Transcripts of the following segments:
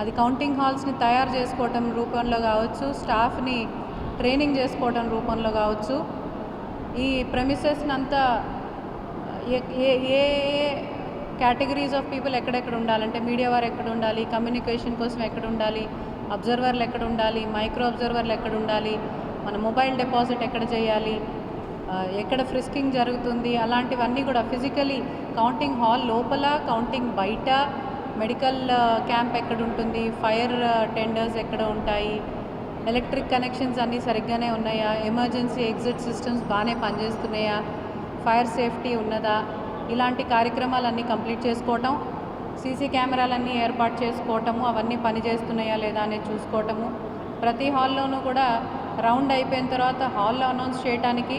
అది కౌంటింగ్ హాల్స్ని తయారు చేసుకోవటం రూపంలో కావచ్చు స్టాఫ్ని ట్రైనింగ్ చేసుకోవటం రూపంలో కావచ్చు. ఈ ప్రెమిసెస్ని అంతా ఏ ఏ కేటగిరీస్ ఆఫ్ పీపుల్ ఎక్కడెక్కడ ఉండాలంటే మీడియా వారు ఎక్కడ ఉండాలి కమ్యూనికేషన్ కోసం ఎక్కడ ఉండాలి అబ్జర్వర్లు ఎక్కడ ఉండాలి మైక్రో అబ్జర్వర్లు ఎక్కడ ఉండాలి మన మొబైల్ డిపాజిట్ ఎక్కడ చేయాలి ఎక్కడ ఫ్రిస్కింగ్ జరుగుతుంది అలాంటివన్నీ కూడా ఫిజికలీ కౌంటింగ్ హాల్ లోపల కౌంటింగ్ బయట మెడికల్ క్యాంప్ ఎక్కడ ఉంటుంది ఫైర్ టెండర్స్ ఎక్కడ ఉంటాయి? ఎలక్ట్రిక్ కనెక్షన్స్ అన్నీ సరిగ్గానే ఉన్నాయా? ఎమర్జెన్సీ ఎగ్జిట్ సిస్టమ్స్ బాగానే పనిచేస్తున్నాయా? ఫైర్ సేఫ్టీ ఉన్నదా? ఇలాంటి కార్యక్రమాలన్నీ కంప్లీట్ చేసుకోవటం సీసీ కెమెరాలన్నీ ఏర్పాటు చేసుకోవటము అవన్నీ పనిచేస్తున్నాయా లేదా అనేది చూసుకోవటము. ప్రతి హాల్లోనూ కూడా రౌండ్ అయిపోయిన తర్వాత హాల్లో అనౌన్స్ చేయడానికి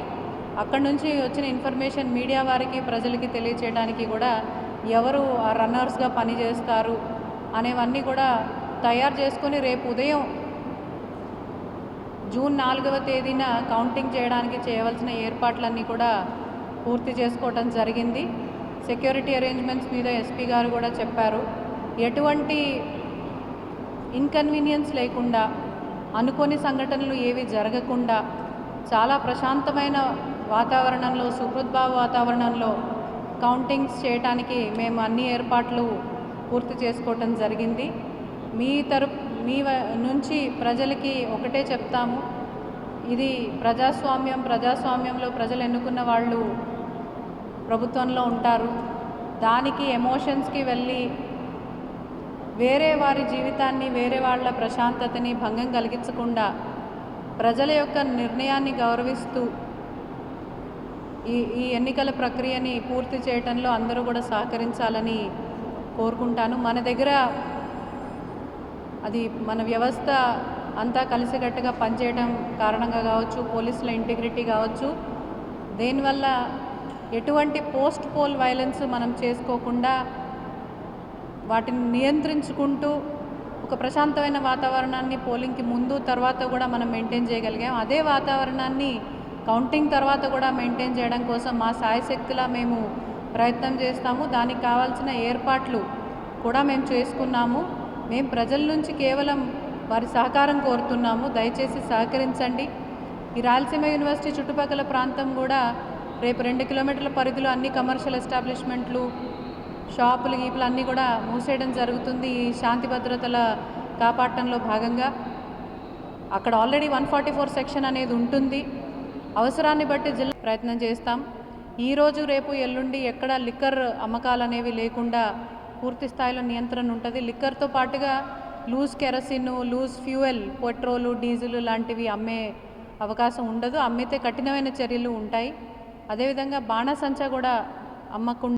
అక్కడి నుంచి వచ్చిన ఇన్ఫర్మేషన్ మీడియా వారికి ప్రజలకి తెలియచేయడానికి కూడా ఎవరు ఆ రన్నర్స్గా పనిచేస్తారు అనేవన్నీ కూడా తయారు చేసుకొని రేపు ఉదయం జూన్ నాలుగవ తేదీన కౌంటింగ్ చేయడానికి చేయవలసిన ఏర్పాట్లన్నీ కూడా పూర్తి చేసుకోవటం జరిగింది. సెక్యూరిటీ అరేంజ్మెంట్స్ మీద ఎస్పీ గారు కూడా చెప్పారు. ఎటువంటి ఇన్కన్వీనియన్స్ లేకుండా అనుకోని సంఘటనలు ఏవి జరగకుండా చాలా ప్రశాంతమైన వాతావరణంలో సుహృద్భావ వాతావరణంలో కౌంటింగ్స్ చేయడానికి మేము అన్ని ఏర్పాట్లు పూర్తి చేసుకోవటం జరిగింది. మీ తరపు మీ వ- నుంచి ప్రజలకి ఒకటే చెప్తాము. ఇది ప్రజాస్వామ్యం ప్రజాస్వామ్యంలో ప్రజలు ఎన్నుకున్న వాళ్ళు ప్రభుత్వంలో ఉంటారు. దానికి ఎమోషన్స్కి వెళ్ళి వేరే వారి జీవితాన్ని వేరే వాళ్ళ ప్రశాంతతని భంగం కలిగించకుండా ప్రజల యొక్క నిర్ణయాన్ని గౌరవిస్తూ ఈ ఈ ఎన్నికల ప్రక్రియని పూర్తి చేయటంలో అందరూ కూడా సహకరించాలని కోరుకుంటాను. మన దగ్గర అది మన వ్యవస్థ అంతా కలిసికట్టుగా పనిచేయడం కారణంగా కావచ్చు పోలీసుల ఇంటిగ్రిటీ కావచ్చు దేనివల్ల ఎటువంటి పోస్ట్ పోల్ వైలెన్స్ మనం చేసుకోకుండా వాటిని నియంత్రించుకుంటూ ఒక ప్రశాంతమైన వాతావరణాన్ని పోలింగ్కి ముందు తర్వాత కూడా మనం మెయింటైన్ చేయగలిగాం. అదే వాతావరణాన్ని కౌంటింగ్ తర్వాత కూడా మెయింటైన్ చేయడం కోసం మా సాయశక్తిలా మేము ప్రయత్నం చేస్తాము. దానికి కావాల్సిన ఏర్పాట్లు కూడా మేము చేసుకున్నాము. మేము ప్రజల నుంచి కేవలం వారి సహకారం కోరుతున్నాము. దయచేసి సహకరించండి. ఈ రాయలసీమ యూనివర్సిటీ చుట్టుపక్కల ప్రాంతం కూడా రేపు రెండు కిలోమీటర్ల పరిధిలో అన్ని కమర్షియల్ ఎస్టాబ్లిష్మెంట్లు షాపులు గీపులు అన్నీ కూడా మూసేయడం జరుగుతుంది. ఈ శాంతి భద్రతల కాపాడటంలో భాగంగా. అక్కడ already one forty four section అనేది ఉంటుంది. అవసరాన్ని బట్టి జిల్లా ప్రయత్నం చేస్తాం. ఈరోజు రేపు ఎల్లుండి ఎక్కడ లిక్కర్ అమ్మకాలు అనేవి లేకుండా పూర్తి స్థాయిలో నియంత్రణ ఉంటుంది. లిక్కర్తో పాటుగా loose kerosene loose fuel petrol diesel లాంటివి అమ్మే అవకాశం ఉండదు. అమ్మితే కఠినమైన చర్యలు ఉంటాయి. అదేవిధంగా బాణసంచా కూడా అమ్మకుండా